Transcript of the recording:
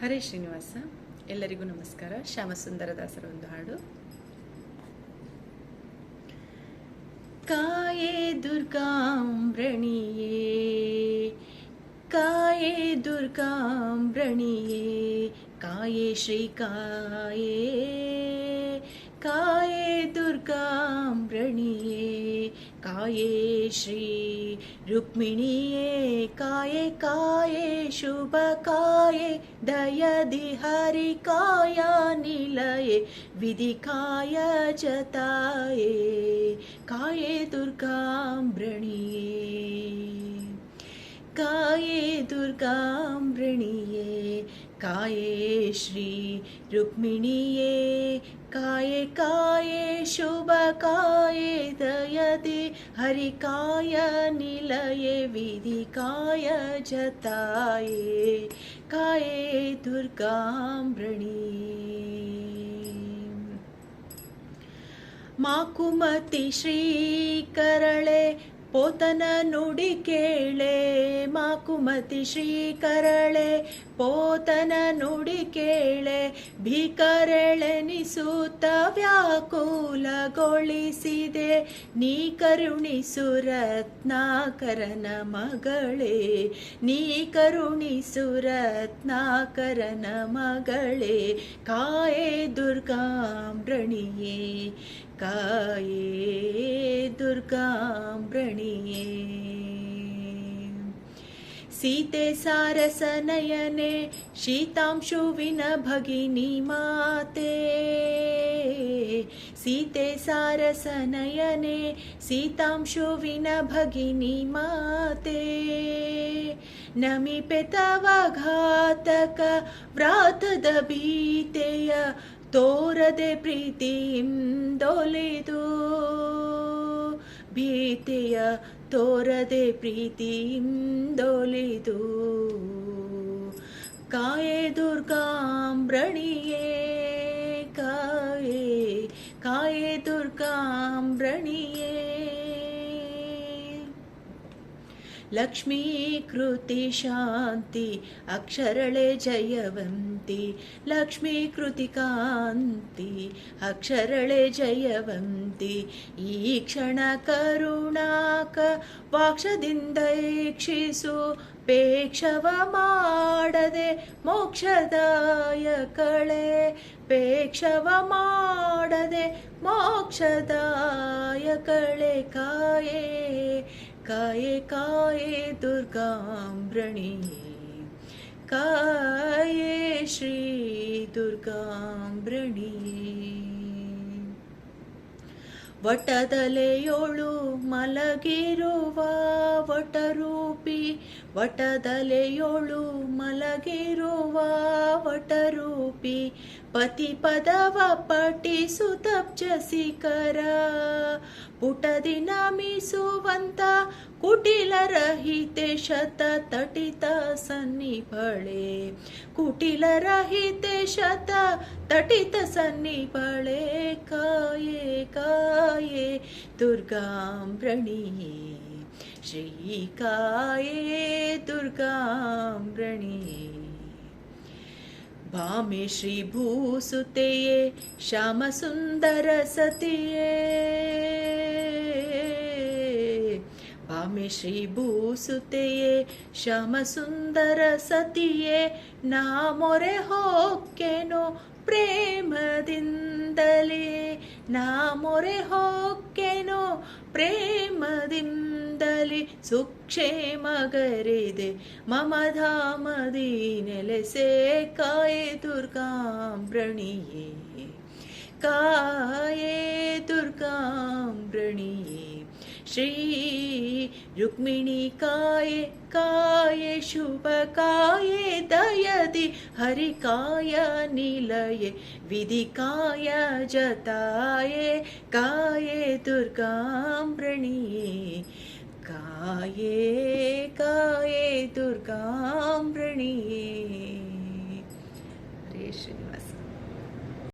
ಹರೇ ಶ್ರೀನಿವಾಸ, ಎಲ್ಲರಿಗೂ ನಮಸ್ಕಾರ. ಶ್ಯಾಮಸುಂದರದಾಸರ ಒಂದು ಹಾಡು. ಕಾಯೇ ದುರ್ಗಾಂಬ್ರಣಿಯೇ ಕಾಯೇ ದುರ್ಗಾಂಬ್ರಣಿಯೇ, ಕಾಯೇ ಶ್ರೀ ಕಾಯೇ ಕಾಯೇ ದುರ್ಗಾಂಬ್ರಣಿಯೇ, ಕಾಯೇ ಶ್ರೀ रुक्मिणी एकाये काये शुभकाये दयदि दयधिहारिकाया निलये विधिकाय जताये काये दुर्गामृणि काये दुर्गामृणीये काये श्री रुक्मिणीये काये काये शुभकाये दयति हरिकाय निलये विधिकाय जताये काये दुर्गामृणीये माकुमतिश्रीकरळे ಪೋತನ ನುಡಿ ಕೇಳೆ, ಮಾಕುಮತಿ ಶ್ರೀಕರಳೆ. ಪೋತನ ನುಡಿ ಕೇಳೆ, ಭೀಕರೆಳೆನಿಸುತ್ತ ವ್ಯಾಕುಲಗೊಳಿಸಿದೆ. ನೀ ಕರುಣಿಸು ರತ್ನಾಕರನ ಮಗಳೇ, ನೀ ಕರುಣಿಸು ರತ್ನಾಕರನ ಮಗಳೇ. ಕಾಯೇ ದುರ್ಗಾಂಬ್ರಣಿಯೇ काये दुर्गाम्रणिये सीते सारसनयने सीतांशु विन भगिनी माते। सीते सारसनयने सीतांशु विन भगिनी माते। न घातक व्रातदभीतेय ತೋರದೆ ಪ್ರೀತಿಯಿಂದೊಲಿದು ಭೀತೆಯ ತೋರದೆ ಪ್ರೀತಿಯಿಂದೊಲಿದು ಕಾಯೇ ದುರ್ಗಾಂಬ್ರಣಿಯೇ ಕಾಯೇ ಕಾಯೇ ದುರ್ಗಾಂಬ್ರಣಿಯೇ ಲಕ್ಷ್ಮೀಕೃತಿ ಶಾಂತಿ, ಅಕ್ಷರಳೆ ಜಯವಂತಿ. ಲಕ್ಷ್ಮೀ ಕೃತಿ ಕಾಂತಿ, ಅಕ್ಷರಳೆ ಜಯವಂತಿ. ಈ ಕ್ಷಣ ಕರುಣಾಕ ವಾಕ್ಷದಿಂದ ಈಕ್ಷಿಸು ಪೇಕ್ಷವ ಮಾಡದೆ ಮೋಕ್ಷದಾಯ ಕಳೆ ಪೇಕ್ಷವ ಮಾಡದೆ ಮೋಕ್ಷದಾಯ ಕಳೆ ಕಾಯೇ. ಕಾಯೇ ಕಾಯೇ ದುರ್ಗಾಂಬ್ರಣಿಯೇ ಕಾಯೇ ಶ್ರೀ ದುರ್ಗಾಂಬ್ರಣಿಯೇ ವಟದಲೆಯೋಳು ಮಲಗಿರುವ ವಟರೂಪಿ ವಟದಲೆಯೋಳು ಮಲಗಿರುವ ವಟರೂಪಿ ಪತಿ ಪದವ ಪಠಿಸುತ್ತಬ್ಜಸಿಕರ ಪುಟದಿ ನಮಿಸುವಂತ ಕುಟಿಲರಹಿತೆ ಶತ ತಟಿತ ಸನ್ನಿಪಳೆ ಕುಟಿಲರಹಿತೆ ಶತ ತಟಿತ ಸನ್ನಿಪಳೆ ಕಾಯೇ ಕಾಯೇ ದುರ್ಗಾಂಬ್ರಣಿಯೇ ಶ್ರೀ ಕಾಯೇ ದುರ್ಗಾಂಬ್ರಣಿಯೇ ಭಾಮೆ भामे श्री श्यामसुन्दरसतिये। भामे सुन्दर श्यामसुन्दरसतिये नामोरे श्री प्रेमदिन्दले। नामोरे सुन्दर प्रेमदिन्दले। सुख क्षेमगरेदे मम धामदीनलसे काये दुर्गां दुर्गामृणिये काये दुर्गामृणिये श्री रुक्मिणिकाय काय शुभकाये दयदि हरिकाय निलये विधिकाय जताय काये दुर्गां दुर्गामृणिये God.